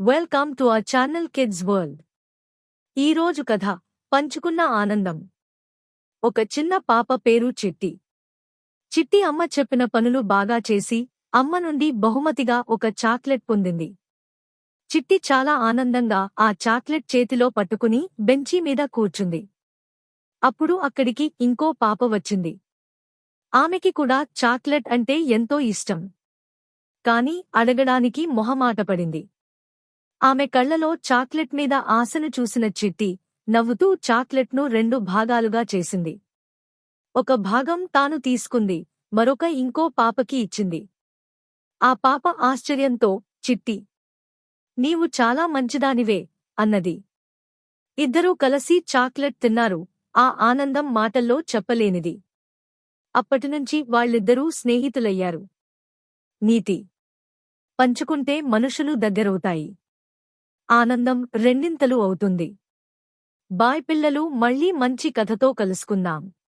Welcome to our channel kids world ఈరోజు కథ పంచుకున్న ఆనందం. ఒక చిన్న పాప పేరు చిట్టి. చిట్టి అమ్మ చెప్పిన పనులు బాగా చేసి అమ్మ నుండి బహుమతిగా ఒక చాక్లెట్ పొందింది. చిట్టి చాలా ఆనందంగా ఆ చాక్లెట్ చేతిలో పట్టుకుని బెంచీ మీద కూర్చుంది. అప్పుడు అక్కడికి ఇంకో పాప వచ్చింది. ఆమెకి కూడా చాక్లెట్ అంటే ఎంతో ఇష్టం. కాని అడగడానికి మొహమాటపడింది ఆమె కళ్ళలో చాక్లెట్ మీద ఆశను చూసిన చిట్టి నవ్వుతూ చాక్లెట్ను రెండు భాగాలుగా చేసింది. ఒక భాగం తాను తీసుకుంది మరొక ఇంకో పాపకి ఇచ్చింది. ఆ పాప ఆశ్చర్యంతో చిట్టి నీవు చాలా మంచిదానివే అన్నది. ఇద్దరూ కలసి చాక్లెట్ తిన్నారు ఆ ఆనందం మాటల్లో చెప్పలేనిది. అప్పటినుంచి వాళ్ళిద్దరూ స్నేహితులయ్యారు. నీతి పంచుకుంటే మనుషులు దగ్గరవుతాయి. ఆనందం రెండింతలు అవుతుంది. బాయ్ పిల్లలు మళ్ళీ మంచి కథతో కలుసుకుందాం.